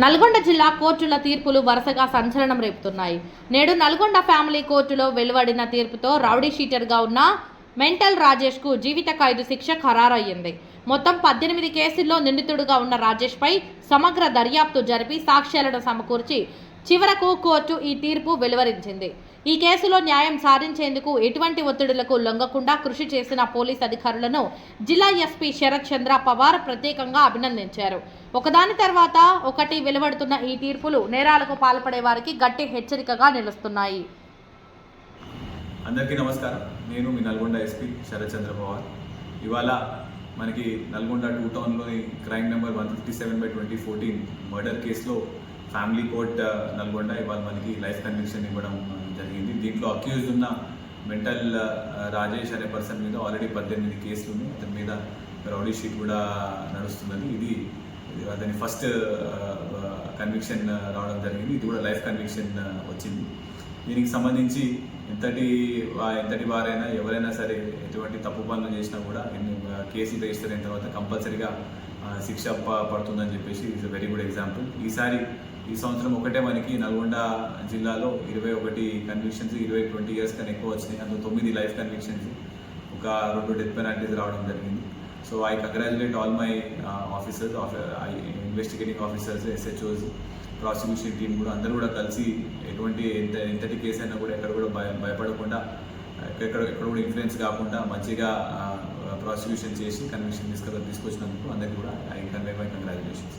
నల్గొండ జిల్లా కోర్టుల తీర్పులు వరుసగా సంచలనం రేపుతున్నాయి. నేడు నల్గొండ ఫ్యామిలీ కోర్టులో వెలువడిన తీర్పుతో రౌడీ షీటర్గా ఉన్న మెంటల్ రాజేష్కు జీవిత ఖైదు శిక్ష ఖరారయ్యింది. మొత్తం పద్దెనిమిది కేసుల్లో నిందితుడుగా ఉన్న రాజేష్పై సమగ్ర దర్యాప్తు జరిపి సాక్ష్యాలను సమకూర్చి చివరకు కోర్టు ఈ తీర్పు వెలువరించింది. ఈ కేసులో న్యాయం సాధించేందుకు ఎటువంటి ఒత్తిడులకు లొంగకుండా కృషి చేసిన పోలీస్ అధికారులను జిల్లా ఎస్పీ శరత్ చంద్ర పవార్ ప్రత్యేకంగా అభినందించారు. ఒకదాని తర్వాత ఒకటి వెలువడుతున్న ఈ తీర్పులు నేరాలకు పాల్పడే వారికి గట్టి హెచ్చరికగా నిలుస్తున్నాయి. అందరికీ నమస్కారం. నేను మీ నల్గొండ ఎస్పీ శరత్ చంద్ర పవార్. ఇవాళ మనకి Nalgonda two టౌన్లోని crime number one fifty seven by twenty fourteen murder కేసులో ఫ్యామిలీ కోర్ట్ నల్గొండ ఇవాళ మనకి లైఫ్ కన్విక్షన్ ఇవ్వడం జరిగింది. దీంట్లో అక్యూజ్ ఉన్న మెంటల్ రాజేష్ అనే పర్సన్ మీద ఆల్రెడీ పద్దెనిమిది కేసులు ఉన్నాయి. అతని మీద రౌడీ షీట్ కూడా నడుస్తున్నది. ఇది అతని ఫస్ట్ కన్విక్షన్ రావడం జరిగింది. ఇది కూడా లైఫ్ కన్విక్షన్ వచ్చింది. దీనికి సంబంధించి ఎంతటి ఎంతటి వారైనా ఎవరైనా సరే ఎటువంటి తప్పు పనులు చేసినా కూడా కేసు రిజిస్టర్ అయిన తర్వాత కంపల్సరీగా శిక్ష పడుతుందని చెప్పేసి ఇట్స్ వెరీ గుడ్ ఎగ్జాంపుల్. ఈసారి ఈ సంవత్సరం ఒకటే మనకి నల్గొండ జిల్లాలో ఇరవై ఒకటి కన్విక్షన్స్ ఇరవై ట్వంటీ ఇయర్స్ కన్నా ఎక్కువ వచ్చినాయి. అందులో తొమ్మిది లైఫ్ కన్విక్షన్స్ ఒక రెండు డెత్ పెనాల్టీస్ రావడం జరిగింది. So I congratulate all my officers investigating officers SHOs prosecution team కూడా అందరూ కూడా కలిసి ఎటువంటి ఎంత ఎంతటి కేసు అయినా కూడా ఎక్కడ కూడా భయ భయపడకుండా ఎక్కడ ఎక్కడ కూడా ఇన్ఫ్లుయెన్స్ కాకుండా మంచిగా uh, ప్రాసిక్యూషన్ చేసి కన్విక్షన్ తీసుకు తీసుకొచ్చినందుకు అందరికీ కూడా ఐ కన్వే మై కంగ్రాచులేషన్స్